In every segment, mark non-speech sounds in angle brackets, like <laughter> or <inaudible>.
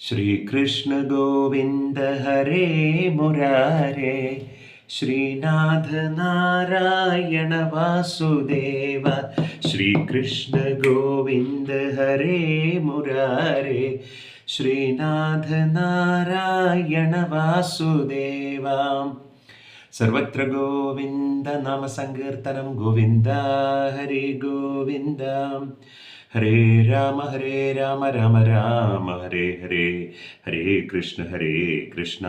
ശ്രീകൃഷ്ണ ഗോവിന്ദ ഹരേ മുരാരേ ശ്രീനാഥ നാരായണ വാസുദേവ ശ്രീകൃഷ്ണ ഗോവിന്ദ ഹരേ മുരാരേ ശ്രീനാഥ നാരായണ വാസുദേവ സർവത്ര ഗോവിന്ദ നാമ സങ്കീർത്തനം ഗോവിന്ദ ഹരേ ഗോവിന്ദ. ഹരേ രാമ ഹരേ രാമ രാമ രാമ ഹരേ ഹരേ ഹരേ കൃഷ്ണ ഹരേ കൃഷ്ണ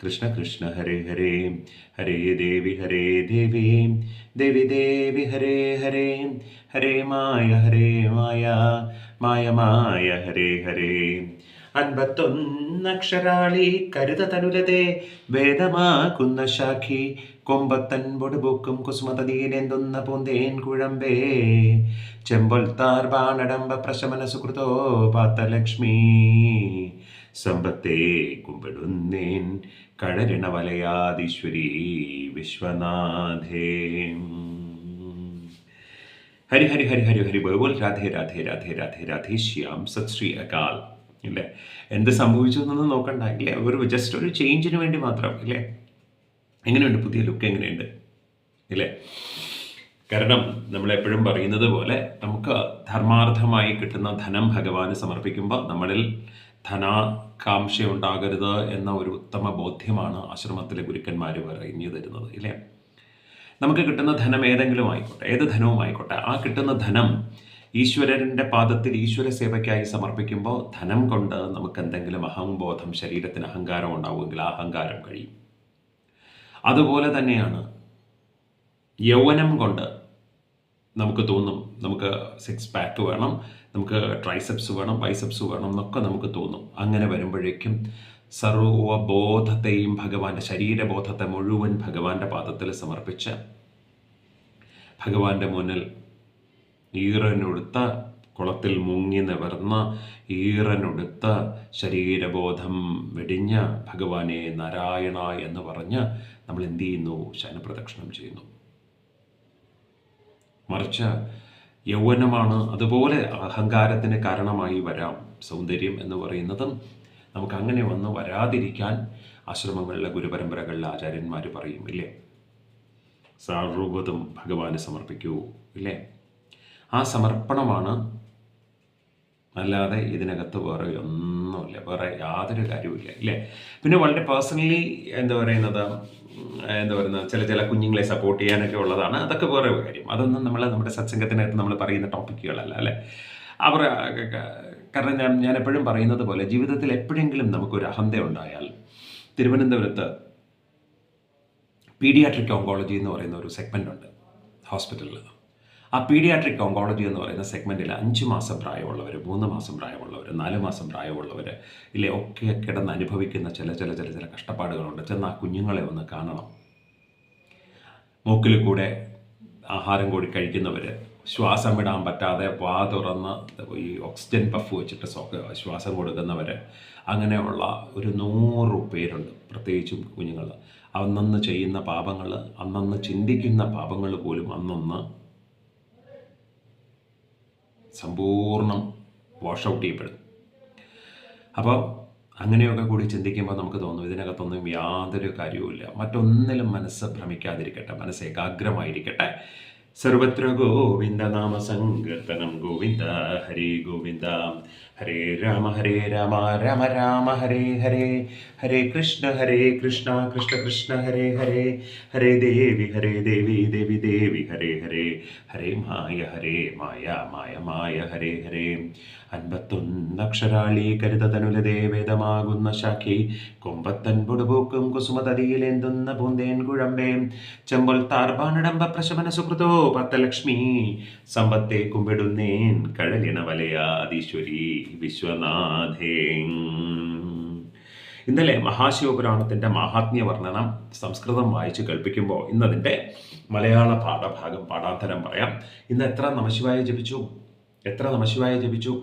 കൃഷ്ണ കൃഷ്ണ ഹരേ ഹരേ ഹരേ ദേവി ഹരേ ദേവി ദേവി ദേവി ഹരേ ഹരേ ഹരേ മായ ഹരേ മായ മായ മായ ഹരേ ഹരേ. അൻപത്തൊന്നക്ഷരാളി കരുത തനുലതേ വേദമാക്കുന്ന ശാഖി കൊമ്പത്തൻ പൊടുപൂക്കും കുസുമതീലെന്തുന്ന പൂന്തേൻ കുഴമ്പേ. ചെമ്പൊൽത്താർ ബാണടംബ പ്രശമന സുഹൃതോ പാത്തലക്ഷ്മി. സമ്പത്തെ കുമ്പിടുന്നേൻ കഴരിണ വലയാദീശ്വരി വിശ്വനാഥേ. ഹരി ഹരി ഹരി ഹരി ഹരി ബോൾ. രാധേ രാധേ രാധേ രാധേ രാധേ. ശ്യാം സത് ശ്രീ അകാൽ. ഇല്ലേ? എന്ത് സംഭവിച്ചു എന്നൊന്നും നോക്കണ്ട ഇല്ലേ? ഒരു ജസ്റ്റ് ഒരു ചേഞ്ചിന് വേണ്ടി മാത്രം ഇല്ലേ? എങ്ങനെയുണ്ട് പുതിയ ലുക്ക് എങ്ങനെയുണ്ട്? ഇല്ലേ? കാരണം നമ്മളെപ്പോഴും പറയുന്നത് പോലെ നമുക്ക് ധർമാർത്ഥമായി കിട്ടുന്ന ധനം ഭഗവാന് സമർപ്പിക്കുമ്പോൾ നമ്മളിൽ ധനാകാംക്ഷ ഉണ്ടാകരുത് എന്ന ഒരു ഉത്തമ ബോധ്യമാണ് ആശ്രമത്തിലെ ഗുരുക്കന്മാർ പറഞ്ഞു തരുന്നത് ഇല്ലേ? നമുക്ക് കിട്ടുന്ന ധനം ഏതെങ്കിലും ആയിക്കോട്ടെ ഏത് ധനവും ആയിക്കോട്ടെ ആ കിട്ടുന്ന ധനം ഈശ്വരന്റെ പാദത്തിൽ ഈശ്വര സേവയ്ക്കായി സമർപ്പിക്കുമ്പോൾ ധനം കൊണ്ട് നമുക്ക് എന്തെങ്കിലും അഹംബോധം ശരീരത്തിന് അഹങ്കാരം ഉണ്ടാവുമെങ്കിൽ ആ അഹങ്കാരം കഴിയും. അതുപോലെ തന്നെയാണ് യൗവനം കൊണ്ട് നമുക്ക് തോന്നും നമുക്ക് സിക്സ് പാക്ക് വേണം നമുക്ക് ട്രൈസെപ്സ് വേണം ബൈസെപ്സ് വേണം എന്നൊക്കെ നമുക്ക് തോന്നും. അങ്ങനെ വരുമ്പോഴേക്കും സർവബോധത്തെയും ഭഗവാന്റെ ശരീരബോധത്തെ മുഴുവൻ ഭഗവാന്റെ പാദത്തിൽ സമർപ്പിച്ച് ഭഗവാന്റെ മുന്നിൽ ഈറനൊടുത്ത കുളത്തിൽ മുങ്ങി നിവർന്ന ഈറനൊടുത്ത ശരീരബോധം വെടിഞ്ഞ ഭഗവാനെ നാരായണ എന്ന് പറഞ്ഞ് നമ്മൾ എന്ത് ചെയ്യുന്നു? ശയനപ്രദക്ഷിണം ചെയ്യുന്നു. മറിച്ച് യൗവനമാണ് അതുപോലെ അഹങ്കാരത്തിന് കാരണമായി വരാം. സൗന്ദര്യം എന്ന് പറയുന്നത് നമുക്ക് അങ്ങനെ വന്ന് വരാതിരിക്കാൻ ആശ്രമങ്ങളിലെ ഗുരുപരമ്പരകളിലെ ആചാര്യന്മാർ പറയും ഇല്ലേ? സർവതും ഭഗവാന് സമർപ്പിക്കൂ ഇല്ലേ? ആ സമർപ്പണമാണ് അല്ലാതെ ഇതിനകത്ത് വേറെ ഒന്നുമില്ല. വേറെ യാതൊരു കാര്യവുമില്ല ഇല്ലേ? പിന്നെ വളരെ പേഴ്സണലി എന്താ പറയുന്നത് എന്താ പറയുന്നത് ചില ചില കുഞ്ഞുങ്ങളെ സപ്പോർട്ട് ചെയ്യാനൊക്കെ ഉള്ളതാണ്. അതൊക്കെ വേറെ കാര്യം. അതൊന്നും നമ്മൾ നമ്മുടെ സത്സംഗത്തിനകത്ത് നമ്മൾ പറയുന്ന ടോപ്പിക്കുകളല്ല അല്ലേ? അവർ കാരണം ഞാൻ ഞാൻ എപ്പോഴും പറയുന്നത് പോലെ ജീവിതത്തിൽ എപ്പോഴെങ്കിലും നമുക്കൊരു അഹന്ത ഉണ്ടായാൽ തിരുവനന്തപുരത്ത് പീഡിയാട്രിക് ഓങ്കോളജി എന്ന് പറയുന്ന ഒരു സെഗ്മെന്റ് ഉണ്ട് ഹോസ്പിറ്റലിൽ ആ പീഡിയാട്രിക് ഓങ്കോളജി എന്ന് പറയുന്ന സെഗ്മെന്റിൽ അഞ്ച് മാസം പ്രായമുള്ളവർ മൂന്ന് മാസം പ്രായമുള്ളവർ നാല് മാസം പ്രായമുള്ളവർ ഇല്ലേ ഒക്കെ കിടന്ന് അനുഭവിക്കുന്ന ചില ചില ചില ചില കഷ്ടപ്പാടുകളുണ്ട്. ചെന്ന് ആ കുഞ്ഞുങ്ങളെ ഒന്ന് കാണണം. മൂക്കിൽ കൂടെ ആഹാരം കൂടി കഴിക്കുന്നവർ ശ്വാസം വിടാൻ പറ്റാതെ വാ തുറന്ന് ഈ ഓക്സിജൻ പഫ് വെച്ചിട്ട് ശ്വാസം കൊടുക്കുന്നവർ അങ്ങനെയുള്ള ഒരു നൂറ് പേരുണ്ട് പ്രത്യേകിച്ചും കുഞ്ഞുങ്ങൾ അന്നന്ന് ചെയ്യുന്ന പാപങ്ങൾ അന്നന്ന് ചിന്തിക്കുന്ന പാപങ്ങൾ പോലും അന്നന്ന് സമ്പൂർണം വാഷ് ഔട്ട് ചെയ്യപ്പെടും. അപ്പോൾ അങ്ങനെയൊക്കെ കൂടി ചിന്തിക്കുമ്പോൾ നമുക്ക് തോന്നും ഇതിനകത്തൊന്നും യാതൊരു കാര്യവുമില്ല. മറ്റൊന്നിലും മനസ്സ് ഭ്രമിക്കാതിരിക്കട്ടെ മനസ്സ് ഏകാഗ്രമായിരിക്കട്ടെ. സർവത്ര ഗോവിന്ദ നാമ സങ്കീർത്തനം. ഗോവിന്ദ ഹരി ഗോവിന്ദ. हरे राम हरे राम राम राम, हरे हरे हरे कृष्ण हरे कृष्ण कृष्ण कृष्ण, हरे हरे हरे देवी हरे देवी देवी देवी, Hare Hare Hare my, Hare Maya, my my, Hare Hare. അൻപത്തൊന്നക്ഷരാളി കരുതതനുലതേ വേദമാകുന്ന ശാഖി കൊമ്പത്തൻ പൊടുപൂക്കും കുസുമതതിയിലെന്തുന്ന പൂന്തേൻ കുഴമ്പേ. ചെമ്പൊൽ താർബാണടമ്പ പ്രശമന സുഹൃതോ പത്തലക്ഷ്മി സമ്പത്തെ കുമ്പിടുന്നേൻ കഴലിണ വലയാദീശ്വരി വിശ്വനാഥേ. ഇന്നലെ മഹാശിവപുരാണത്തിന്റെ മാഹാത്മ്യ വർണനം സംസ്കൃതം വായിച്ച് കേൾപ്പിക്കുമ്പോൾ ഇന്നതിന്റെ മലയാള പാഠഭാഗം പാഠാന്തരം പറയാം. ഇന്ന് എത്ര നമശിവായ ജപിച്ചു? എത്ര നമശിവായ ജപിച്ചു?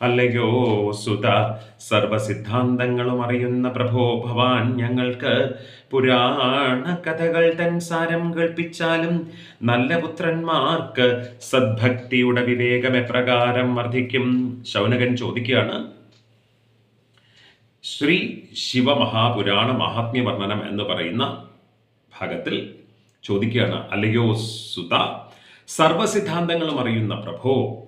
അല്ലയോ സുത സർവസിദ്ധാന്തങ്ങളും അറിയുന്ന പ്രഭോ ഭവാൻ ഞങ്ങൾക്ക് പുരാണ കഥകൾ തൻ സാരം കേൾപ്പിച്ചാലും നല്ല പുത്രന്മാർക്ക് സദ്ഭക്തിയുടെ വിവേകം എപ്രകാരം വർദ്ധിക്കും? ശൗനകൻ ചോദിക്കുകയാണ്. ശ്രീ ശിവമഹാപുരാണ മഹാത്മ്യ വർണനം എന്ന് പറയുന്ന ഭാഗത്തിൽ ചോദിക്കുകയാണ്. അല്ലയോ സുത സർവസിദ്ധാന്തങ്ങളും അറിയുന്ന പ്രഭോ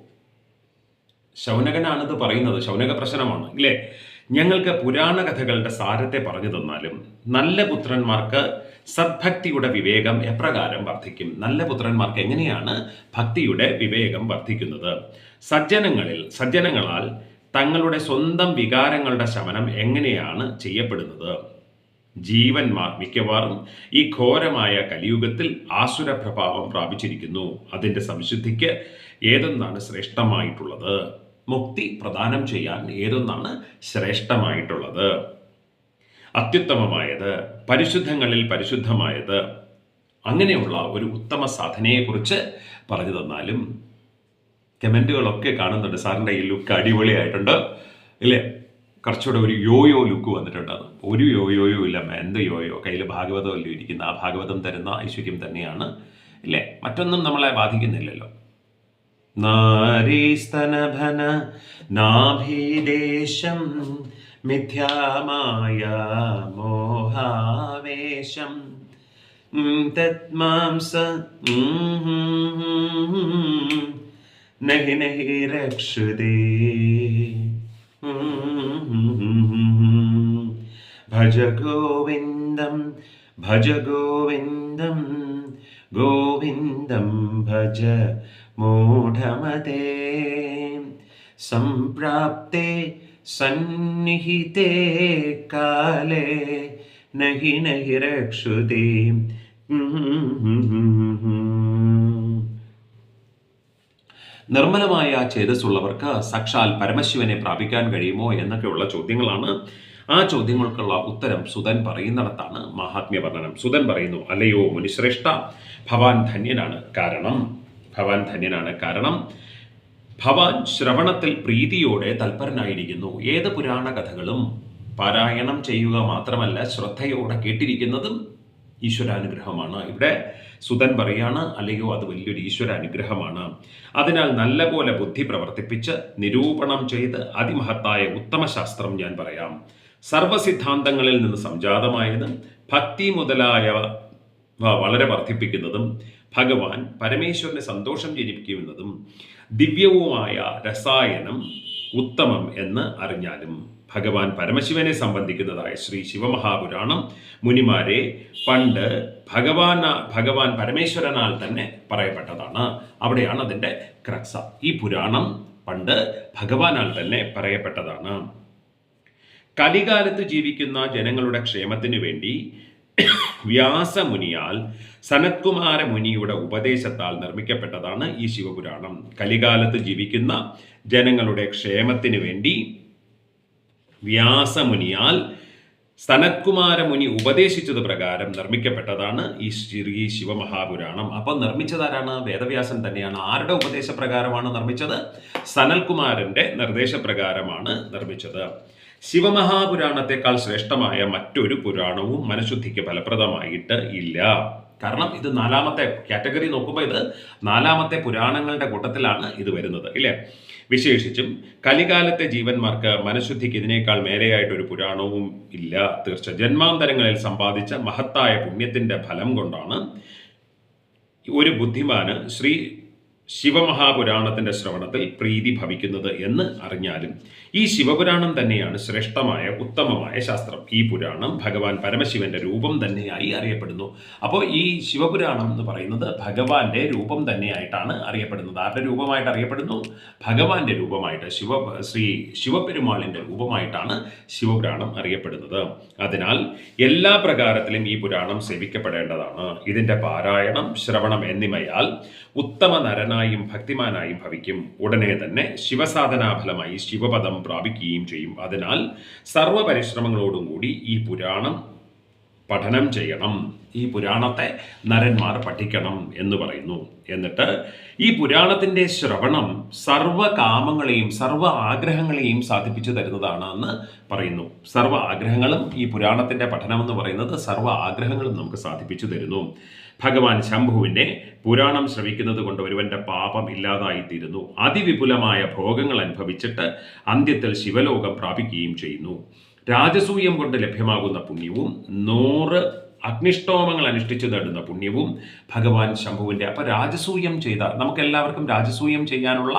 ശൗനകനാണിത് പറയുന്നത് ശൗനക പ്രശ്നമാണ്. ഇല്ലേ? ഞങ്ങൾക്ക് പുരാണ കഥകളുടെ സാരത്തെ പറഞ്ഞു തന്നാലും നല്ല പുത്രന്മാർക്ക് സദ്ഭക്തിയുടെ വിവേകം എപ്രകാരം വർദ്ധിക്കും? നല്ല പുത്രന്മാർക്ക് എങ്ങനെയാണ് ഭക്തിയുടെ വിവേകം വർദ്ധിക്കുന്നത്? സജ്ജനങ്ങളിൽ സജ്ജനങ്ങളാൽ തങ്ങളുടെ സ്വന്തം വികാരങ്ങളുടെ ശമനം എങ്ങനെയാണ് ചെയ്യപ്പെടുന്നത്? ജീവന്മാർ മിക്കവാറും ഈ ഘോരമായ കലിയുഗത്തിൽ ആസുര പ്രഭാവം പ്രാപിച്ചിരിക്കുന്നു. അതിന്റെ സംശുദ്ധിക്ക് ഏതെന്നാണ് ശ്രേഷ്ഠമായിട്ടുള്ളത്? മുക്തി പ്രദാനം ചെയ്യാൻ ഏതൊന്നാണ് ശ്രേഷ്ഠമായിട്ടുള്ളത്. അത്യുത്തമമായത് പരിശുദ്ധങ്ങളിൽ പരിശുദ്ധമായത് അങ്ങനെയുള്ള ഒരു ഉത്തമ സാധനയെക്കുറിച്ച് പറഞ്ഞു തന്നാലും കമന്റുകളൊക്കെ കാണുന്നുണ്ട്. സാറിന്റെ ഈ ലുക്ക് അടിപൊളിയായിട്ടുണ്ട്. ഇല്ലേ? കുറച്ചുകൂടെ ഒരു യോയോ ലുക്ക് വന്നിട്ടുണ്ട്. ഒരു യോയോയും ഇല്ല എന്ത് യോയോ? കയ്യിൽ ഭാഗവതം ഇരിക്കുന്ന ആ ഭാഗവതം തരുന്ന ഐശ്വര്യം തന്നെയാണ്. ഇല്ലേ? മറ്റൊന്നും നമ്മളെ ബാധിക്കുന്നില്ലല്ലോ. നാരീസ്തനഭന നാഭിദേശം മിഥ്യാമായ മോഹാവേശം തത്മാംസ നഹി നഹി രക്ഷതേ ഭജ ഗോവിന്ദം ഭജ ഗോവിന്ദം ഗോവിന്ദം ഭജ മൂഢമതേ സംപ്രാപ്തേ സന്നിഹിതേ കാലേ നഹി നഹി രക്ഷുതേ നിർമ്മലമായ ചേതസ്സുള്ളവർക്ക് സാക്ഷാൽ പരമശിവനെ പ്രാപിക്കാൻ കഴിയുമോ എന്നൊക്കെയുള്ള ചോദ്യങ്ങളാണ്. ആ ചോദ്യങ്ങൾക്കുള്ള ഉത്തരം സുതൻ പറയുന്നിടത്താണ് മഹാത്മ്യ വർണനം സുതൻ പറയുന്നു അല്ലയോ മുനിശ്രേഷ്ഠ ഭവാൻ ധന്യനാണ്. കാരണം ഭവാൻ ധന്യനാണ്. കാരണം ഭവാൻ ശ്രവണത്തിൽ പ്രീതിയോടെ തൽപരനായിരിക്കുന്നു. ഏത് പുരാണ കഥകളും പാരായണം ചെയ്യുക മാത്രമല്ല ശ്രദ്ധയോടെ കേട്ടിരിക്കുന്നതും ഈശ്വരാനുഗ്രഹമാണ്. ഇവിടെ സുതൻ പറയാണ് അല്ലയോ അത് വലിയൊരു ഈശ്വരാനുഗ്രഹമാണ്. അതിനാൽ നല്ല പോലെ ബുദ്ധി പ്രവർത്തിപ്പിച്ച് നിരൂപണം ചെയ്ത് അതിമഹത്തായ ഉത്തമശാസ്ത്രം ഞാൻ പറയാം. സർവസിദ്ധാന്തങ്ങളിൽ നിന്ന് സംജാതമായതും ഭക്തി മുതലായ വളരെ വർദ്ധിപ്പിക്കുന്നതും ഭഗവാൻ പരമേശ്വരനെ സന്തോഷം ജനിപ്പിക്കുന്നതും ദിവ്യവുമായ രസായനം ഉത്തമം എന്ന് അറിഞ്ഞാലും ഭഗവാൻ പരമശിവനെ സംബന്ധിക്കുന്നതായ ശ്രീ ശിവമഹാപുരാണം മുനിമാരെ പണ്ട് ഭഗവാൻ ഭഗവാൻ പരമേശ്വരനാൽ തന്നെ പറയപ്പെട്ടതാണ്. അവിടെയാണ് അതിന്റെ ക്രക്സ. ഈ പുരാണം പണ്ട് ഭഗവാനാൽ തന്നെ പറയപ്പെട്ടതാണ്. കലികാലത്ത് ജീവിക്കുന്ന ജനങ്ങളുടെ ക്ഷേമത്തിനു വേണ്ടി വ്യാസമുനിയാൽ സനത്കുമാര മുനിയുടെ ഉപദേശത്താൽ നിർമ്മിക്കപ്പെട്ടതാണ് ഈ ശിവപുരാണം. കലികാലത്ത് ജീവിക്കുന്ന ജനങ്ങളുടെ ക്ഷേമത്തിനു വേണ്ടി വ്യാസമുനിയാൽ സനത്കുമാര മുനി ഉപദേശിച്ചത് പ്രകാരം നിർമ്മിക്കപ്പെട്ടതാണ് ഈ ശ്രീ ശിവമഹാപുരാണം. അപ്പം നിർമ്മിച്ചതാരാണ്? വേദവ്യാസൻ തന്നെയാണ്. ആരുടെ ഉപദേശപ്രകാരമാണ് നിർമ്മിച്ചത്? സനൽകുമാരന്റെ നിർദ്ദേശപ്രകാരമാണ് നിർമ്മിച്ചത്. ശിവമഹാപുരാണത്തെക്കാൾ ശ്രേഷ്ഠമായ മറ്റൊരു പുരാണവും മനഃശുദ്ധിക്ക് ഫലപ്രദമായിട്ട് ഇല്ല. കാരണം ഇത് നാലാമത്തെ കാറ്റഗറി നോക്കുമ്പോൾ ഇത് നാലാമത്തെ പുരാണങ്ങളുടെ കൂട്ടത്തിലാണ് ഇത് വരുന്നത് ഇല്ലേ? വിശേഷിച്ചും കലികാലത്തെ ജീവന്മാർക്ക് മനഃശുദ്ധിക്ക് ഇതിനേക്കാൾ മേലെയായിട്ടൊരു പുരാണവും ഇല്ല. തീർച്ച ജന്മാന്തരങ്ങളിൽ സമ്പാദിച്ച മഹത്തായ പുണ്യത്തിന്റെ ഫലം കൊണ്ടാണ് ഒരു ബുദ്ധിമാന് ശ്രീ ശിവമഹാപുരാണത്തിന്റെ ശ്രവണത്തിൽ പ്രീതി ഭവിക്കുന്നത് എന്ന് അറിഞ്ഞാലും ഈ ശിവപുരാണം തന്നെയാണ് ശ്രേഷ്ഠമായ ഉത്തമമായ ശാസ്ത്രം. ഈ പുരാണം ഭഗവാൻ പരമശിവന്റെ രൂപം തന്നെയായി അറിയപ്പെടുന്നു. അപ്പോൾ ഈ ശിവപുരാണം എന്ന് പറയുന്നത് ഭഗവാന്റെ രൂപം തന്നെയായിട്ടാണ് അറിയപ്പെടുന്നത്. ആരുടെ രൂപമായിട്ട് അറിയപ്പെടുന്നു? ഭഗവാന്റെ രൂപമായിട്ട് ശിവ ശ്രീ ശിവപെരുമാളിന്റെ രൂപമായിട്ടാണ് ശിവപുരാണം അറിയപ്പെടുന്നത്. അതിനാൽ എല്ലാ പ്രകാരത്തിലും ഈ പുരാണം സേവിക്കപ്പെടേണ്ടതാണ്. ഇതിന്റെ പാരായണം ശ്രവണം എന്നിവയാൽ ഉത്തമ നരനായും ഭക്തിമാനായും ഭവിക്കും. ഉടനെ തന്നെ ശിവസാധനാഫലമായി ശിവപദം പ്രാപിക്കുകയും ചെയ്യും. അതിനാൽ സർവ പരിശ്രമങ്ങളോടും കൂടി ഈ പുരാണം പഠനം ചെയ്യണം. ഈ പുരാണത്തെ നരന്മാർ പഠിക്കണം എന്ന് പറയുന്നു. എന്നിട്ട് ഈ പുരാണത്തിന്റെ ശ്രവണം സർവ കാമങ്ങളെയും സർവ ആഗ്രഹങ്ങളെയും സാധിപ്പിച്ചു തരുന്നതാണ് എന്ന് പറയുന്നു. സർവ ആഗ്രഹങ്ങളും ഈ പുരാണത്തിന്റെ പഠനം എന്ന് പറയുന്നത് സർവ ആഗ്രഹങ്ങളും നമുക്ക് സാധിപ്പിച്ചു തരുന്നു. ഭഗവാൻ ശംഭുവിനെ പുരാണം ശ്രവിക്കുന്നത് കൊണ്ട് ഒരുവന്റെ പാപം ഇല്ലാതായിത്തീരുന്നു. അതിവിപുലമായ ഭോഗങ്ങൾ അനുഭവിച്ചിട്ട് അന്ത്യത്തിൽ ശിവലോകം പ്രാപിക്കുകയും ചെയ്യുന്നു. രാജസൂയം കൊണ്ട് ലഭ്യമാകുന്ന പുണ്യവും നൂറ് അഗ്നിഷ്ടോമങ്ങൾ അനുഷ്ഠിച്ചു നേടുന്ന പുണ്യവും ഭഗവാൻ ശംഭുവിന്റെ അപ്പോൾ രാജസൂയം ചെയ്ത നമുക്കെല്ലാവർക്കും രാജസൂയം ചെയ്യാനുള്ള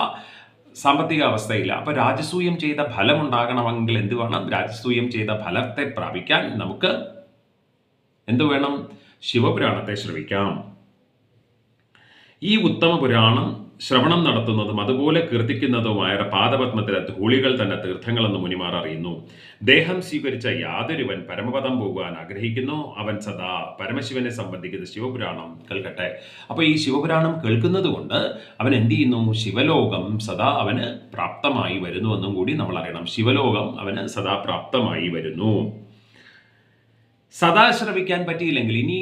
സാമ്പത്തിക അവസ്ഥയില്ല അപ്പോൾ രാജസൂയം ചെയ്ത ഫലം ഉണ്ടാകണമെങ്കിൽ എന്ത് വേണം രാജസൂയം ചെയ്ത ഫലത്തെ പ്രാപിക്കാൻ നമുക്ക് എന്തു വേണം ശിവപുരാണത്തെ ശ്രവിക്കാം. ഈ ഉത്തമ പുരാണം ശ്രവണം നടത്തുന്നതും അതുപോലെ കീർത്തിക്കുന്നതുമായ പാദപത്മത്തിലെ ധൂളികൾ തന്നെ തീർത്ഥങ്ങളെന്ന് മുനിമാർ അറിയുന്നു. ദേഹം സ്വീകരിച്ച യാതൊരുവൻ പരമപദം പോകുവാൻ ആഗ്രഹിക്കുന്നു. അവൻ സദാ പരമശിവനെ സംബന്ധിക്കുന്ന ശിവപുരാണം കേൾക്കട്ടെ. അപ്പോൾ ഈ ശിവപുരാണം കേൾക്കുന്നത് കൊണ്ട് അവൻ എന്ത് ചെയ്യുന്നു? ശിവലോകം സദാ അവന് പ്രാപ്തമായി വരുന്നു എന്നും കൂടി നമ്മൾ അറിയണം. ശിവലോകം അവന് സദാ പ്രാപ്തമായി വരുന്നു. സദാ ശ്രവിക്കാൻ പറ്റിയില്ലെങ്കിൽ ഇനി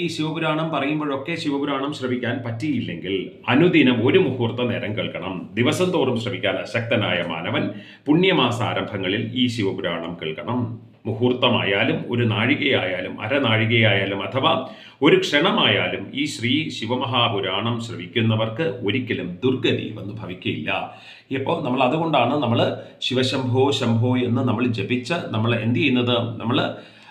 ഈ ശിവപുരാണം പറയുമ്പോഴൊക്കെ ശിവപുരാണം ശ്രവിക്കാൻ പറ്റിയില്ലെങ്കിൽ അനുദിനം ഒരു മുഹൂർത്ത നേരം കേൾക്കണം. ദിവസം തോറും ശ്രവിക്കാൻ അശക്തനായ മാനവൻ പുണ്യമാസ ആരംഭങ്ങളിൽ ഈ ശിവപുരാണം കേൾക്കണം. മുഹൂർത്തമായാലും ഒരു നാഴികയായാലും അരനാഴികയായാലും അഥവാ ഒരു ക്ഷണമായാലും ഈ ശ്രീ ശിവമഹാപുരാണം ശ്രവിക്കുന്നവർക്ക് ഒരിക്കലും ദുർഗതി വന്ന് ഭവിക്കില്ല ഇപ്പോൾ നമ്മൾ അതുകൊണ്ടാണ് നമ്മൾ ശിവശംഭോ ശംഭോ എന്ന് നമ്മൾ ജപിച്ച് നമ്മൾ എന്ത് ചെയ്യുന്നത്? നമ്മൾ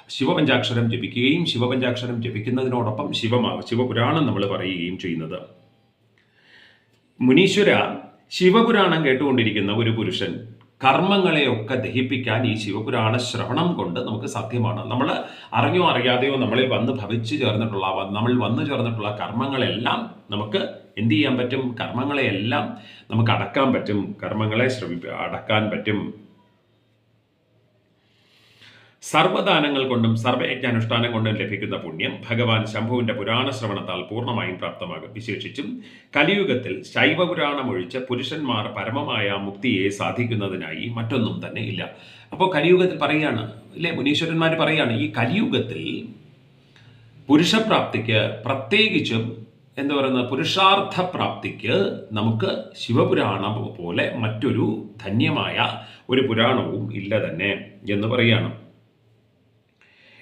ശിവപഞ്ചാക്ഷരം ജപിക്കുകയും ശിവപഞ്ചാക്ഷരം ജപിക്കുന്നതിനോടൊപ്പം ശിവമാ ശിവപുരാണം നമ്മൾ പറയുകയും ചെയ്യുന്നത്. മുനീശ്വര ശിവപുരാണം കേട്ടുകൊണ്ടിരിക്കുന്ന ഒരു പുരുഷൻ കർമ്മങ്ങളെയൊക്കെ ദഹിപ്പിക്കാൻ ഈ ശിവപുരാണ ശ്രവണം കൊണ്ട് നമുക്ക് സാധ്യമാണ്. നമ്മൾ അറിഞ്ഞോ അറിയാതെയോ നമ്മളിൽ വന്ന് ഭവിച്ചു ചേർന്നിട്ടുള്ള നമ്മൾ വന്നു ചേർന്നിട്ടുള്ള കർമ്മങ്ങളെല്ലാം നമുക്ക് എന്ത് ചെയ്യാൻ പറ്റും? കർമ്മങ്ങളെയെല്ലാം നമുക്ക് അടക്കാൻ പറ്റും. കർമ്മങ്ങളെ ശ്രമി അടക്കാൻ പറ്റും. സർവദാനങ്ങൾ കൊണ്ടും സർവയജ്ഞാനുഷ്ഠാനം കൊണ്ടും ലഭിക്കുന്ന പുണ്യം ഭഗവാൻ ശംഭുവിന്റെ പുരാണ ശ്രവണത്താൽ പൂർണമായും പ്രാപ്തമാകും. വിശേഷിച്ചും കലിയുഗത്തിൽ ശൈവപുരാണം ഒഴിച്ച് പുരുഷന്മാർ പരമമായ മുക്തിയെ സാധിക്കുന്നതിനായി മറ്റൊന്നും തന്നെ ഇല്ല. അപ്പോൾ കലിയുഗത്തിൽ പറയുകയാണ് ഇല്ലേ? മുനീശ്വരന്മാർ പറയുകയാണ് ഈ കലിയുഗത്തിൽ പുരുഷപ്രാപ്തിക്ക് പ്രത്യേകിച്ചും എന്താ പറയുന്നത്? പുരുഷാർത്ഥ പ്രാപ്തിക്ക് നമുക്ക് ശിവപുരാണം പോലെ മറ്റൊരു ധന്യമായ ഒരു പുരാണവും ഇല്ല തന്നെ എന്ന് പറയുകയാണ്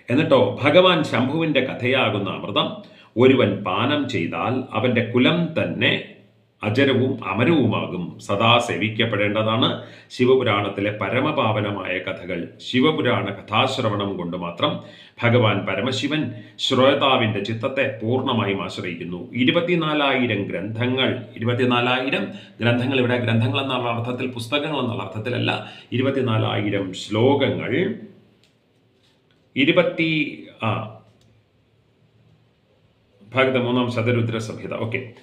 എന്നിട്ടോ ഭഗവാൻ ശംഭുവിന്റെ കഥയാകുന്ന അമൃതം ഒരുവൻ പാനം ചെയ്താൽ അവന്റെ കുലം തന്നെ അജരവും അമരവുമാകും സദാ സേവിക്കപ്പെടേണ്ടതാണ്. ശിവപുരാണത്തിലെ പരമപാവനമായ കഥകൾ ശിവപുരാണ കഥാശ്രവണം കൊണ്ട് മാത്രം ഭഗവാൻ പരമശിവൻ ശ്രോതാവിന്റെ ചിത്തത്തെ പൂർണമായും ആശ്രയിക്കുന്നു. ഇരുപത്തിനാലായിരം ഗ്രന്ഥങ്ങൾ ഇരുപത്തിനാലായിരം ഗ്രന്ഥങ്ങൾ ഇവിടെ ഗ്രന്ഥങ്ങൾ എന്നുള്ള അർത്ഥത്തിൽ പുസ്തകങ്ങൾ എന്നുള്ള അർത്ഥത്തിലല്ല ഇരുപത്തിനാലായിരം ശ്ലോകങ്ങൾ ഇരുപത്തി ആ. ഭാഗത്തെ മൂന്നാം ശതരുദ്ര സംഹിത. ഓക്കെ.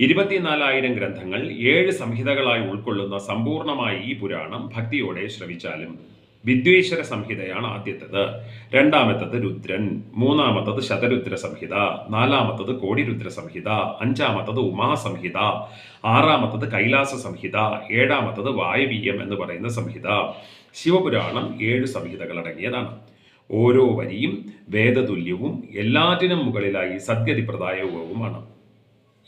ഇരുപത്തിനാലായിരം ഗ്രന്ഥങ്ങൾ ഏഴ് സംഹിതകളായി ഉൾക്കൊള്ളുന്ന സമ്പൂർണമായ ഈ പുരാണം ഭക്തിയോടെ ശ്രവിച്ചാലും വിദ്വേശ്വര സംഹിതയാണ് ആദ്യത്തേത്. രണ്ടാമത്തത് രുദ്രൻ മൂന്നാമത്തത് ശതരുദ്ര സംഹിത നാലാമത്തത് കോടിരുദ്ര സംഹിത അഞ്ചാമത്തത് ഉമാസംഹിത ആറാമത്തത് കൈലാസ സംഹിത ഏഴാമത്തത് വായവീയം എന്ന് പറയുന്ന സംഹിത. ശിവപുരാണം ഏഴ് സംഹിതകൾ അടങ്ങിയതാണ് ഓരോ വരിയും വേദതുല്യവും എല്ലാറ്റിനും മുകളിലായി സത്യതിപ്രദായകവുമാണ്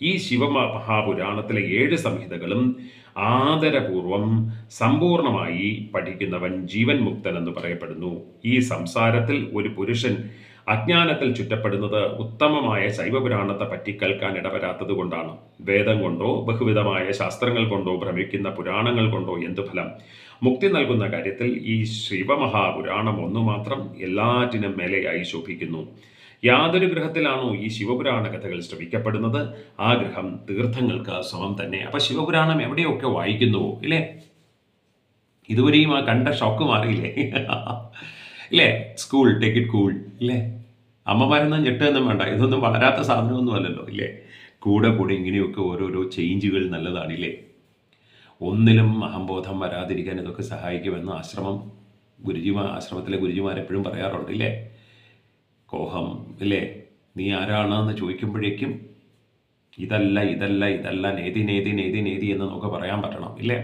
ഈ ശിവമഹാപുരാണത്തിലെ ഏഴ് സംഹിതകളും ആദരപൂർവം സമ്പൂർണമായി പഠിക്കുന്നവൻ ജീവൻ മുക്തൻ എന്ന് പറയപ്പെടുന്നു. ഈ സംസാരത്തിൽ ഒരു പുരുഷൻ അജ്ഞാനത്തിൽ ചുറ്റപ്പെടുന്നത് ഉത്തമമായ ശൈവപുരാണത്തെ പറ്റി കേൾക്കാൻ ഇടവരാത്തത് കൊണ്ടാണ്. വേദം കൊണ്ടോ ബഹുവിധമായ ശാസ്ത്രങ്ങൾ കൊണ്ടോ ഭ്രമിക്കുന്ന പുരാണങ്ങൾ കൊണ്ടോ എന്തു ഫലം? മുക്തി നൽകുന്ന കാര്യത്തിൽ ഈ ശിവമഹാപുരാണം ഒന്നു മാത്രം എല്ലാറ്റിനും മേലെയായി ശോഭിക്കുന്നു. യാതൊരു ഗ്രഹത്തിലാണോ ഈ ശിവപുരാണ കഥകൾ ശ്രമിക്കപ്പെടുന്നത് ആ ഗ്രഹം തീർത്ഥങ്ങൾക്ക് സമം തന്നെ. അപ്പൊ ശിവപുരാണം എവിടെയൊക്കെ വായിക്കുന്നുവോ ഇല്ലേ? ഇതുവരെയും ആ കണ്ട ഷോക്ക് മാറിയില്ലേ? <laughs> ഇല്ലേ? സ്കൂൾ ടേക്ക് ഇറ്റ് കൂൾ ഇല്ലേ? അമ്മമാരൊന്നും ഞെട്ടുകയൊന്നും വേണ്ട. ഇതൊന്നും വളരാത്ത സാധനമൊന്നും അല്ലല്ലോ ഇല്ലേ? കൂടെ കൂടെ ഇങ്ങനെയൊക്കെ ഓരോരോ ചേഞ്ചുകൾ നല്ലതാണ് ഇല്ലേ? ഒന്നിലും അഹംബോധം വരാതിരിക്കാൻ ഇതൊക്കെ സഹായിക്കുമെന്ന് ആശ്രമം ഗുരുജിമാ ആശ്രമത്തിലെ ഗുരുജിമാരെപ്പോഴും പറയാറുണ്ട് ഇല്ലേ? കോഹം ഇല്ലേ? നീ ആരാണെന്ന് ചോദിക്കുമ്പോഴേക്കും ഇതല്ല ഇതല്ല ഇതല്ല നേതി നേതി നേതി നേതി എന്ന് നമുക്ക് പറയാൻ പറ്റണം ഇല്ലേ?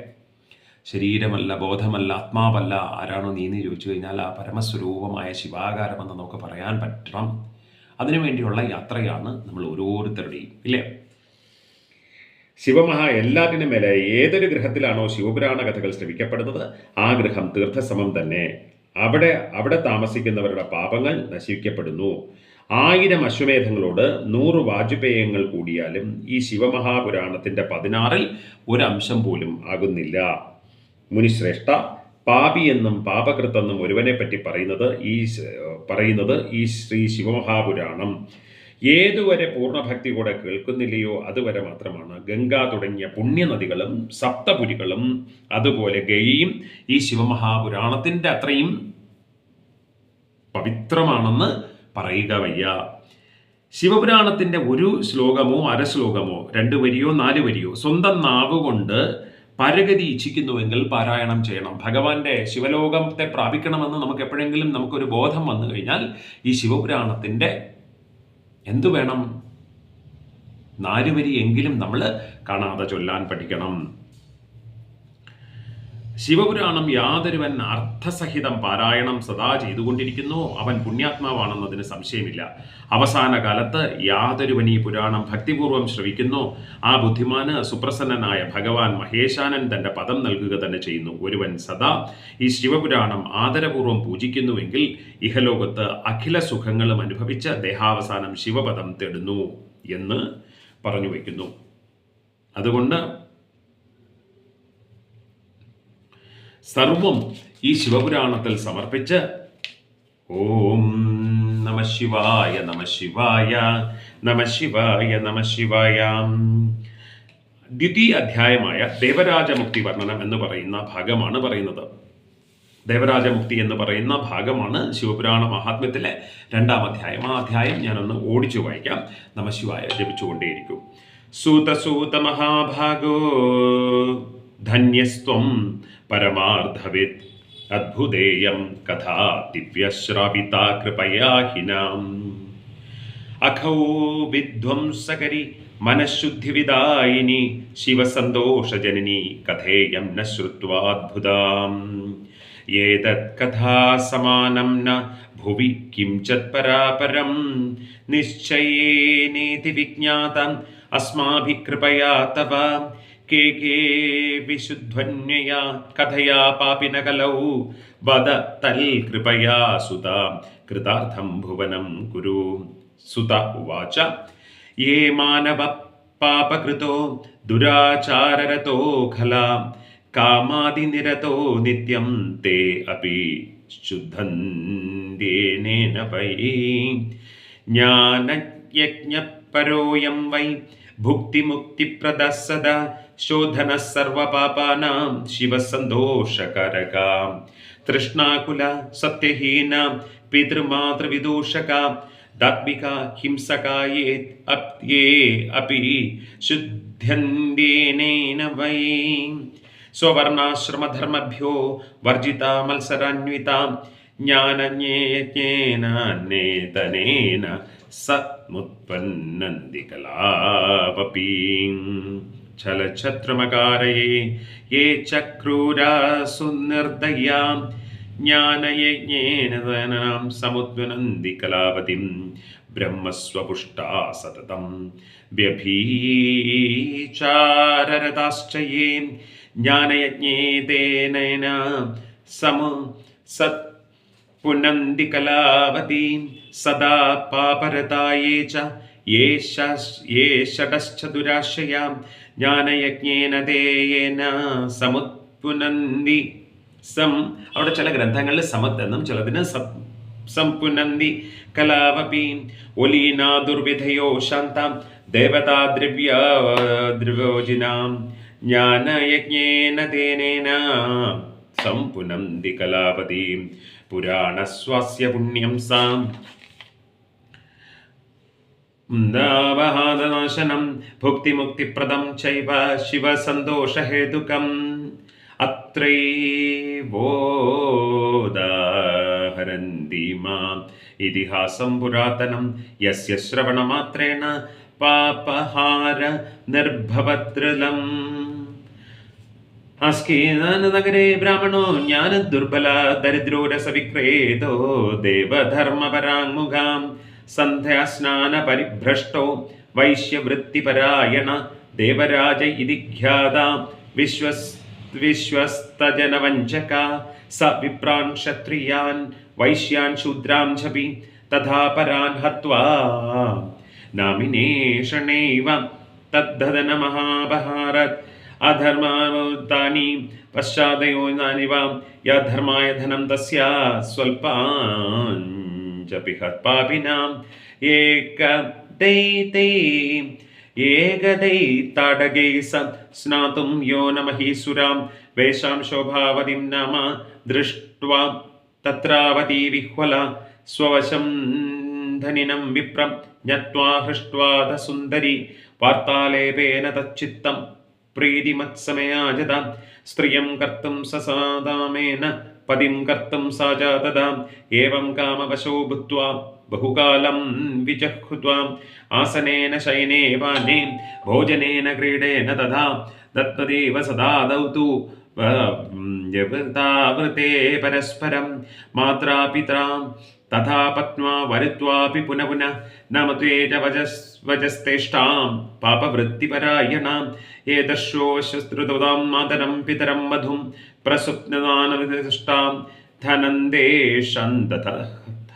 ശരീരമല്ല ബോധമല്ല ആത്മാവല്ല ആരാണോ നീ എന്ന് ചോദിച്ചു കഴിഞ്ഞാൽ ആ പരമസ്വരൂപമായ ശിവാകാരമെന്ന് നമുക്ക് പറയാൻ പറ്റണം. അതിനുവേണ്ടിയുള്ള യാത്രയാണ് നമ്മൾ ഓരോരുത്തരുടെയും ഇല്ലേ? ശിവമഹ എല്ലാറ്റിനും മേലെ ഏതൊരു ഗ്രഹത്തിലാണോ ശിവപുരാണ കഥകൾ ശ്രവിക്കപ്പെടുന്നത് ആ ഗ്രഹം തീർത്ഥസമം തന്നെ. അവിടെ അവിടെ താമസിക്കുന്നവരുടെ പാപങ്ങൾ നശിക്കപ്പെടുന്നു ആയിരം അശ്വമേധങ്ങളോട് നൂറ് വാജപേയങ്ങൾ കൂടിയാലും ഈ ശിവമഹാപുരാണത്തിന്റെ പതിനാറിൽ ഒരംശം പോലും ആകുന്നില്ല. മുനിശ്രേഷ്ഠ പാപി എന്നും പാപകൃത്തെന്നും ഒരുവനെ പറ്റി പറയുന്നത് ഈ പറയുന്നത് ഈ ശ്രീ ശിവമഹാപുരാണം. ഏതുവരെ പൂർണഭക്തി കൂടെ കേൾക്കുന്നില്ലയോ അതുവരെ മാത്രമാണ് ഗംഗ തുടങ്ങിയ പുണ്യനദികളും സപ്തപുരികളും അതുപോലെ ഗയയും ഈ ശിവമഹാപുരാണത്തിന്റെ അത്രയും പവിത്രമാണെന്ന് പറയുക വയ്യ. ശിവപുരാണത്തിന്റെ ഒരു ശ്ലോകമോ അരശ്ലോകമോ രണ്ട് വരിയോ നാല് വരിയോ സ്വന്തം നാവ് കൊണ്ട് പരഗതി ഇച്ഛിക്കുന്നുവെങ്കിൽ പാരായണം ചെയ്യണം. ഭഗവാന്റെ ശിവലോകത്തെ പ്രാപിക്കണമെന്ന് നമുക്ക് എപ്പോഴെങ്കിലും നമുക്കൊരു ബോധം വന്നു കഴിഞ്ഞാൽ ഈ ശിവപുരാണത്തിന്റെ എന്തു വേണം? നാലുവരിയെങ്കിലും നമ്മൾ കാണാതെ ചൊല്ലാൻ പഠിക്കണം. ശിവപുരാണം യാതൊരുവൻ അർത്ഥസഹിതം പാരായണം സദാ ചെയ്തുകൊണ്ടിരിക്കുന്നു. അവൻ പുണ്യാത്മാവാണെന്നതിന് സംശയമില്ല. അവസാന കാലത്ത് യാതൊരുവൻ ഈ പുരാണം ഭക്തിപൂർവം ശ്രവിക്കുന്നു. ആ ബുദ്ധിമാന് സുപ്രസന്നനായ ഭഗവാൻ മഹേശാനൻ തന്റെ പദം നൽകുക തന്നെ ചെയ്യുന്നു. ഒരുവൻ സദാ ഈ ശിവപുരാണം ആദരപൂർവം പൂജിക്കുന്നുവെങ്കിൽ ഇഹലോകത്ത് അഖില സുഖങ്ങളും അനുഭവിച്ച് ദേഹാവസാനം ശിവപദം തേടുന്നു എന്ന് പറഞ്ഞു വയ്ക്കുന്നു. അതുകൊണ്ട് സർവം ഈ ശിവപുരാണത്തിൽ സമർപ്പിച്ച് ഓം നമ ശിവായ നമ ശിവായ നമ ശിവായ നമ ശിവായ. ദ്വിതീയ അധ്യായമായ ദേവരാജമുക്തി വർണനം എന്ന് പറയുന്ന ഭാഗമാണ് പറയുന്നത്. ദേവരാജമുക്തി എന്ന് പറയുന്ന ഭാഗമാണ് ശിവപുരാണ മഹാത്മ്യത്തിലെ രണ്ടാം അധ്യായം. ആ അധ്യായം ഞാനൊന്ന് ഓടിച്ചു വായിക്കാം. നമ ശിവായ ജപിച്ചുകൊണ്ടേയിരിക്കും. സൂതസൂത മഹാഭാഗോ ധന്യസ്ത്വം परमार्धवित्। अद्भुतेयं कथा दिव्यश्राविता कृपया हिनाम्। अखौ विध्वंसकरि मनःशुद्धिविदायिनि शिवसन्तोषजनि कथेयं न श्रुत्वाद्भुताम् एतत्कथा समानं न भुवि किंचत् परा निश्चयेनेति विज्ञातम् अस्माभिः कृपया तव കേ കേ വിശുദ്ധന്യയാ കഥയാ പാപിനകലൗ വദ തൽ കൃപയാ സുത കൃതാർത്ഥം ഭുവനം കുരു സുത ഉവാച യേ മാനവ പാപകൃതോ ദുരാചാരരതോ ഖല കാമാതിനിരതോ നിത്യം തേ അപി ശുദ്ധന്യേന വൈ ജ്ഞാനയജ്ഞപരോയം വൈ ഭുക്തിമുക്തിപ്രദ സദാ शोधनः सर्वपापानां शिवसन्तोषकारका तृष्णाकुला सत्यहीना पितृमातृविदूषका दात्मिका हिंसका ये अप् ये अपि शुद्ध्यन्त्येनेन वै। स्ववर्णाश्रमधर्मभ्यो वर्जिता मत्सरान्विता ज्ञानज्ञेनेन स मुत्पन्नन्ति कलावपि छलछत्रमकारये ये चक्रूरा सुनिर्दया ज्ञानयज्ञेन धनां समुद्वनन्ति कलावतिं ब्रह्मस्वपुष्टा सततं व्यभीचाररताश्च ये ज्ञानयज्ञे तेन समु सत् पुनन्ति कलावतीं सदा पापरताये च ये ष- ये ജ്ഞാനയജ്ഞേന തേയേന സമുത്പുനന്തി സം. അവിടെ ചില ഗ്രന്ഥങ്ങളിൽ സമത് എന്നും ചിലതിന് സംപുനന്തി കലാവപി. ഒലീനാ ദുർവിധയോ ശാന്താം ദേവതാ ദ്രവ്യ ദ്രവോജിനാം. ജ്ഞാനയജ്ഞേന തേനേന സംപുനന്തി കലാപതി പുരാണസ്വാസ്യ പുണ്യം സാം. നാവഹാദനാശനം ഭുക്തിമുക്തിപ്രദം ചൈവ ശിവസന്തോഷഹേതുകം. അത്രൈവോദാഹരന്തി മാം. ഇതിഹാസം പുരാതനം യസ്യ ശ്രവണമാത്രേണ പാപഹാര നിർഭവതൃലം. നഗരെ ബ്രാഹ്മണോ ജ്ഞാന ദുർബല ദരിദ്രോ രസവിക്രേതോ ദേവധർമ്മപരാങ്മുഖാം. सन्ध्यास्नानपरिभ्रष्टो वैश्यवृत्तिपरायण देवराज इति ख्याता विश्वस् विश्वस्तजनवञ्चका स विप्रान् क्षत्रियान् वैश्यान् शूद्रान् छपि तथा परान् हत्वा नामिनेषणैव तद्धनमहापहारत् अधर्मानि पश्चादयोनानि वा यधर्माय धनं तस्य स्वल्पान् സ്വൽപാഞ്ചപി ഹത്പാപിനാം ഏകദൈതൈ ഏകദൈത്താടകൈ സ സ്നാതും യോ ന മഹീസുരാം വേഷാം ശോഭാവതിം നമ ദൃഷ്ട്വാ തത്രാവതി വിഹ്വല. സ്വവശം ധനിനം വിപ്രം ജ്ഞാ ഹൃഷ്ട്വാധ സുന്ദരി വാർത്താലേപേന തച്ചിത്തം പ്രീതിമത്സമയാജത. സ്ത്രിയം കർത്തും സസാദാമേന पदिं कर्तुं सा च तदा, एवं कामवशो भूत्वा बहुकालं विचक्षुत्वा आसनेन शयने पाने भोजनेन क्रीडेन तथा तत्तदेव सदादौ तु वृतावृते परस्परं मात्रा पित्रा तथा पत्न्वा वरुत्वापि पुनः पुनः न मत्वे च वजस्, वजस्तेष्टां पापवृत्तिपरायणाम् एतश्वो शस्त्रुतुदां मातरं पितरं मधुं प्रसुप्नविदृष्टां धनं देशं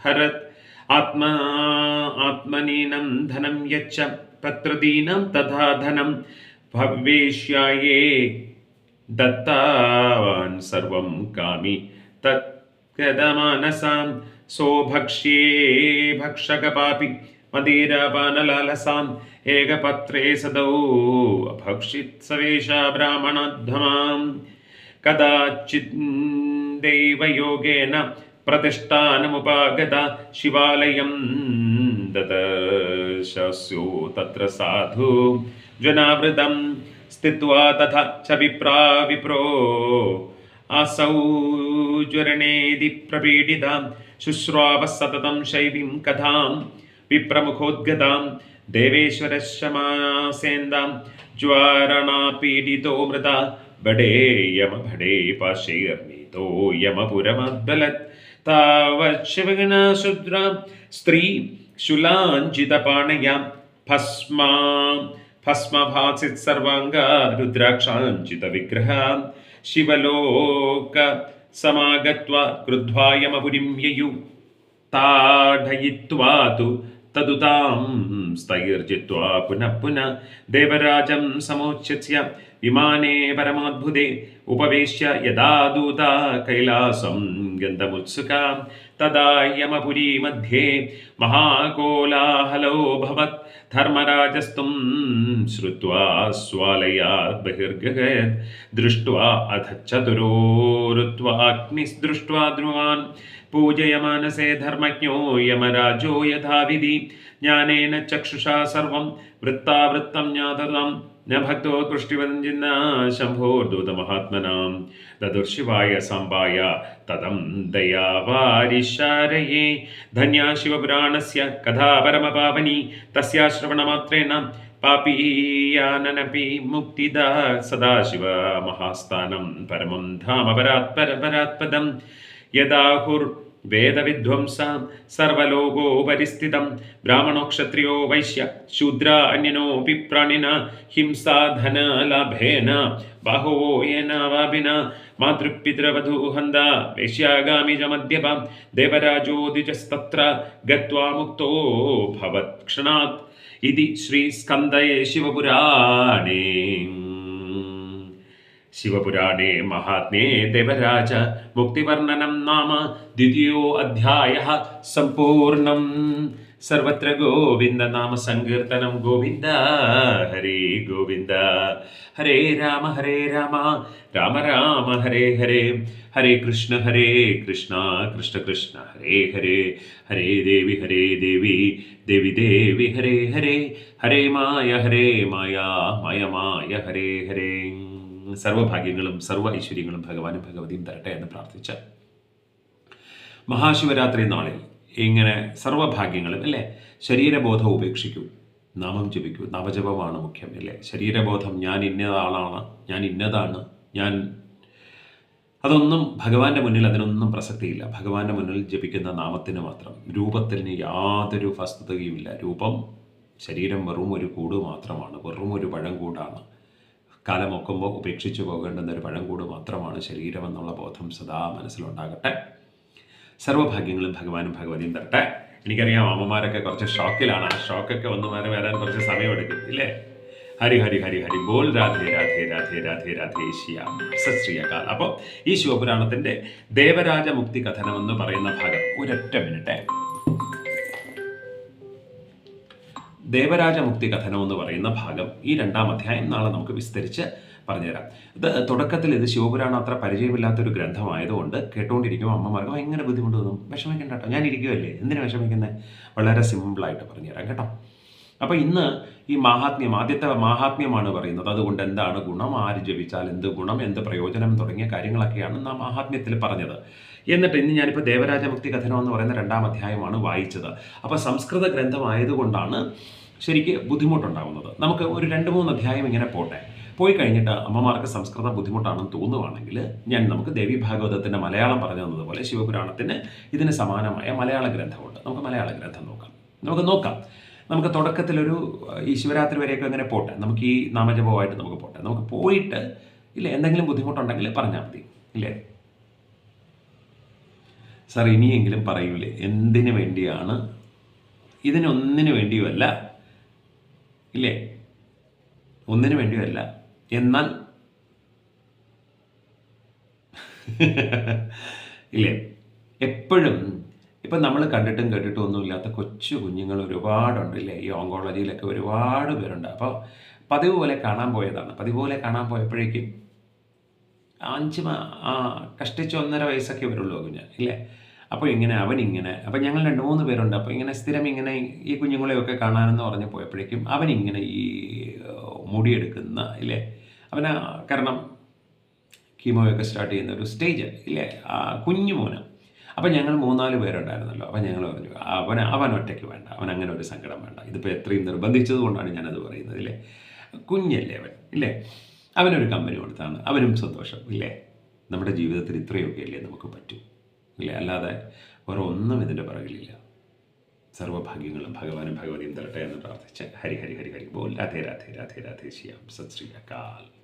हरत्। आत्मा आत्मनीनं धनं यच्च पत्रदीनं तथा धनं भवेश्याये दत्तावान् सर्वं कामि। तत्सां सोभक्ष्ये भक्षकपापि। मदीरापानलालसाम् एकपत्रे सदौ भक्षित् सवेषा ब्राह्मणाध्व कदाचिन्देव प्रतिष्ठानमुपागत शिवालयं दतशस्यो तत्र साधु। जनावृतं स्थित्वा तथा च विप्रा विप्रो। असौ ज्वरणेदि प्रपीडिता शुश्रूप सततं शैवीं कथां विप्रमुखोद्गतां देवेश्वर समासेन्दं ज्वारणापीडितो मृता ബഡേ യമഭടേ പാശൈർണീതോ യമപുരമദ്ബലത് താവശിവഗണാശുദ്രാം സ്ത്രീ ശുലാഞ്ചിതപാണയാം ഭസ്മാം ഭസ്മഭാസിത് സർവാംഗ രുദ്രാക്ഷാഞ്ചിത വിഗ്രഹാൻ ശിവലോക സമാഗത്വ കൃദ്വായമപുരിം യയു താഢയിത്വാ തതു തതുതാം സ്ഥൈർജിത്വാ പുനഃ പുനഃ ദേവരാജം സമോച്യസ്യ വിമാനേ പരമാദ്ഭുതേ. ഉപവേശ്യ യഥാ ദൂത കൈലാസം ഗന്ധമുത്സുകാ. तदा यमपुरी मध्ये महाकोलाहलो भवत्। श्रुवा श्रुत्वा स्वालयात् बहिर्गयत् दृष्ट्वा अथ चतुरोरुत्वाग्निस्दृष्ट्वा ध्रुवान्। पूजयमानसे धर्मज्ञो यमराजो यथाविधि। ज्ञानेन चक्षुषा सर्वं वृत्तावृत्तं ज्ञातताम्। न भक्तो तुष्टिवञ्जिन्न शम्भोर्दूतमहात्मनां ददुर्शिवाय साम्बाय तदं दयावारिशारये धन्या शिवपुराणस्य कथा परमपावनी तस्या श्रवणमात्रेण पापीयाननपि मुक्तिदा सदाशिव महास्थानं परमं धाम परात्परपरात्पदं यदाहुर् వేద విధ్వంసాం సర్వలోగో పరిస్థితం బ్రాహ్మణో క్షత్రియో వైశ్య శూద్ర అన్యనోపి ప్రాణిన హింసాధన లభేన లాభేన బాహవో ఏనావాభిన వేశ్యాగామి వేశ్యాగామిజమద్యప దేవరాజోదిజస్తత్ర గత్వా ముక్తో భవత్ క్షణాత్ ఇది శ్రీ స్కందయే శివపురాణే शिवपुराणे महात्म्ये देवराज, मुक्तिवर्णनं नाम द्वितीयोऽध्यायः सम्पूर्णम्। सर्वत्र गोविन्दनामसङ्कीर्तनं गोविन्द, हरे गोविन्द। हरे राम हरे राम राम राम, हरे हरे। हरे कृष्ण हरे कृष्ण कृष्ण कृष्ण, हरे हरे। हरे देवी, हरे देवि देवि देवि, Hare Hare. Hare my, Hare Maya, my my, Hare Hare. സർവഭാഗ്യങ്ങളും സർവ ഐശ്വര്യങ്ങളും ഭഗവാനും ഭഗവതിയും തരട്ടെ എന്ന് പ്രാർത്ഥിച്ച മഹാശിവരാത്രി നാളിൽ ഇങ്ങനെ സർവഭാഗ്യങ്ങളും അല്ലേ? ശരീരബോധം ഉപേക്ഷിക്കൂ നാമം ജപിക്കൂ നവജപമാണ് മുഖ്യം അല്ലേ? ശരീരബോധം ഞാൻ ഇന്ന ആളാണ് ഞാൻ ഇന്നതാണ് ഞാൻ അതൊന്നും ഭഗവാന്റെ മുന്നിൽ അതിനൊന്നും പ്രസക്തിയില്ല. ഭഗവാന്റെ മുന്നിൽ ജപിക്കുന്ന നാമത്തിന് മാത്രം രൂപത്തിന് യാതൊരു വസ്തുതയുമില്ല. രൂപം ശരീരം വെറും ഒരു കൂട് മാത്രമാണ് വെറും ഒരു പഴംകൂടാണ് കാലമൊക്കുമ്പോൾ ഉപേക്ഷിച്ചു പോകേണ്ടുന്ന ഒരു പഴംകൂട് മാത്രമാണ് ശരീരം എന്നുള്ള ബോധം സദാ മനസ്സിലുണ്ടാകട്ടെ. സർവഭാഗ്യങ്ങളും ഭഗവാനും ഭഗവതിയും തരട്ടെ. എനിക്കറിയാം അമ്മമാരൊക്കെ കുറച്ച് ഷോക്കിലാണ്. ആ ഷോക്കൊക്കെ ഒന്ന് മാറി വരാൻ കുറച്ച് സമയമെടുക്കും ഇല്ലേ? ഹരി ഹരി ഹരി ഹരി ബോൾ രാധേ രാധേ രാധേ രാധേ രാധേ ശ്യാം സശ്രീയകാൽ അപ്പോൾ ഈ ശിവപുരാണത്തിന്റെ ദേവരാജ മുക്തി കഥനം എന്ന് പറയുന്ന ഭാഗം ഒരൊറ്റ മിനിറ്റ്. ദേവരാജ മുക്തി കഥനം എന്ന് പറയുന്ന ഭാഗം ഈ രണ്ടാം അധ്യായം നാളെ നമുക്ക് വിസ്തരിച്ച് പറഞ്ഞുതരാം. ഇത് തുടക്കത്തിൽ ഇത് ശിവപുരാണം അത്ര പരിചയമില്ലാത്തൊരു ഗ്രന്ഥമായതുകൊണ്ട് കേട്ടുകൊണ്ടിരിക്കുമ്പോൾ അമ്മമാർക്ക് ഭയങ്കര ബുദ്ധിമുട്ട് തോന്നും. വിഷമിക്കണ്ട കേട്ടോ. ഞാൻ ഇരിക്കുമല്ലേ എന്തിനു വിഷമിക്കുന്നത് വളരെ സിമ്പിളായിട്ട് പറഞ്ഞുതരാം കേട്ടോ. അപ്പോൾ ഇന്ന് ഈ മാഹാത്മ്യം ആദ്യത്തെ മാഹാത്മ്യമാണ് പറയുന്നത്. അതുകൊണ്ട് എന്താണ് ഗുണം? ആര് ജപിച്ചാൽ എന്ത് ഗുണം? എന്ത് പ്രയോജനം? തുടങ്ങിയ കാര്യങ്ങളൊക്കെയാണ് നാം മഹാത്മ്യത്തിൽ പറഞ്ഞത്. എന്നിട്ട് ഇന്ന് ഞാനിപ്പോൾ ദേവരാജമുക്തി കഥനം എന്ന് പറയുന്ന രണ്ടാം അധ്യായമാണ് വായിച്ചത്. അപ്പോൾ സംസ്കൃത ഗ്രന്ഥമായതുകൊണ്ടാണ് ശരിക്ക് ബുദ്ധിമുട്ടുണ്ടാകുന്നത് നമുക്ക് ഒരു രണ്ട് മൂന്ന് അധ്യായം ഇങ്ങനെ പോട്ടെ. പോയി കഴിഞ്ഞിട്ട് അമ്മമാർക്ക് സംസ്കൃത ബുദ്ധിമുട്ടാണെന്ന് തോന്നുവാണെങ്കിൽ ഞാൻ നമുക്ക് ദേവി ഭാഗവതത്തിന്റെ മലയാളം പറഞ്ഞു തന്നതുപോലെ ശിവപുരാണത്തിന് ഇതിന് സമാനമായ മലയാള ഗ്രന്ഥമുണ്ട്. നമുക്ക് മലയാള ഗ്രന്ഥം നോക്കാം. നമുക്ക് നോക്കാം. നമുക്ക് തുടക്കത്തിലൊരു ഈ ശിവരാത്രി വരെയൊക്കെ അങ്ങനെ പോട്ടെ. നമുക്ക് ഈ നാമജപമായിട്ട് നമുക്ക് പോട്ടെ. നമുക്ക് പോയിട്ട് ഇല്ല എന്തെങ്കിലും ബുദ്ധിമുട്ടുണ്ടെങ്കിൽ പറഞ്ഞാൽ മതി. ഇല്ലേ? സാർ ഇനിയെങ്കിലും പറയൂലേ? എന്തിനു വേണ്ടിയാണ്? ഇതിനൊന്നിനു വേണ്ടിയുമല്ല ഇല്ലേ? ഒന്നിനു വേണ്ടിയല്ല എന്നാൽ <laughs> ഇല്ലേ? എപ്പോഴും ഇപ്പം നമ്മൾ കണ്ടിട്ടും കേട്ടിട്ടും ഒന്നുമില്ലാത്ത കൊച്ചു കുഞ്ഞുങ്ങൾ ഒരുപാടുണ്ട് ഇല്ലേ? ഈ ഓങ്കോളജിയിലൊക്കെ ഒരുപാട് പേരുണ്ട്. അപ്പോൾ പതിവ് പോലെ കാണാൻ പോയതാണ്. പതിവ് പോലെ കാണാൻ പോയപ്പോഴേക്കും അഞ്ച് കഷ്ടിച്ച് ഒന്നര വയസ്സൊക്കെ വരുള്ളൂ കുഞ്ഞ് ഇല്ലേ? അപ്പോൾ ഇങ്ങനെ അവൻ ഇങ്ങനെ അപ്പോൾ ഞങ്ങൾ രണ്ട് മൂന്ന് പേരുണ്ട്. അപ്പോൾ ഇങ്ങനെ സ്ഥിരം ഇങ്ങനെ ഈ കുഞ്ഞുങ്ങളെയൊക്കെ കാണാനെന്ന് പറഞ്ഞ് പോയപ്പോഴേക്കും അവൻ ഇങ്ങനെ ഈ മുടിയെടുക്കുന്ന ഇല്ലേ? അവന് കാരണം കീമോയൊക്കെ സ്റ്റാർട്ട് ചെയ്യുന്ന ഒരു സ്റ്റേജ് ഇല്ലേ? കുഞ്ഞു മോന്. അപ്പം ഞങ്ങൾ മൂന്നാൽ പേരുണ്ടായിരുന്നല്ലോ. അപ്പം ഞങ്ങൾ പറഞ്ഞു അവൻ അവൻ ഒറ്റയ്ക്ക് വേണ്ട. അവൻ അങ്ങനെ ഒരു സങ്കടം വേണ്ട. ഇതിപ്പോൾ എത്രയും നിർബന്ധിച്ചത് കൊണ്ടാണ് ഞാനത് പറയുന്നത് ഇല്ലേ? കുഞ്ഞല്ലേ അവൻ ഇല്ലേ? അവനൊരു കമ്പനി കൊടുത്താണ്. അവനും സന്തോഷം ഇല്ലേ? നമ്മുടെ ജീവിതത്തിൽ ഇത്രയൊക്കെ അല്ലേ നമുക്ക് പറ്റൂ. ഇല്ലേ അല്ലാതെ വേറെ ഒന്നും ഇതിന്റെ പിറകിലില്ല. സർവഭാഗ്യങ്ങളും ഭഗവാനും ഭഗവതിയും തരട്ടെ എന്ന് പ്രാർത്ഥിച്ച് ഹരി ഹരി ഹരി ഹരി ബോൽ രാധേ രാധേ രാധേ രാധേ ശ്യാം. സത് ശ്രീ അകാൽ.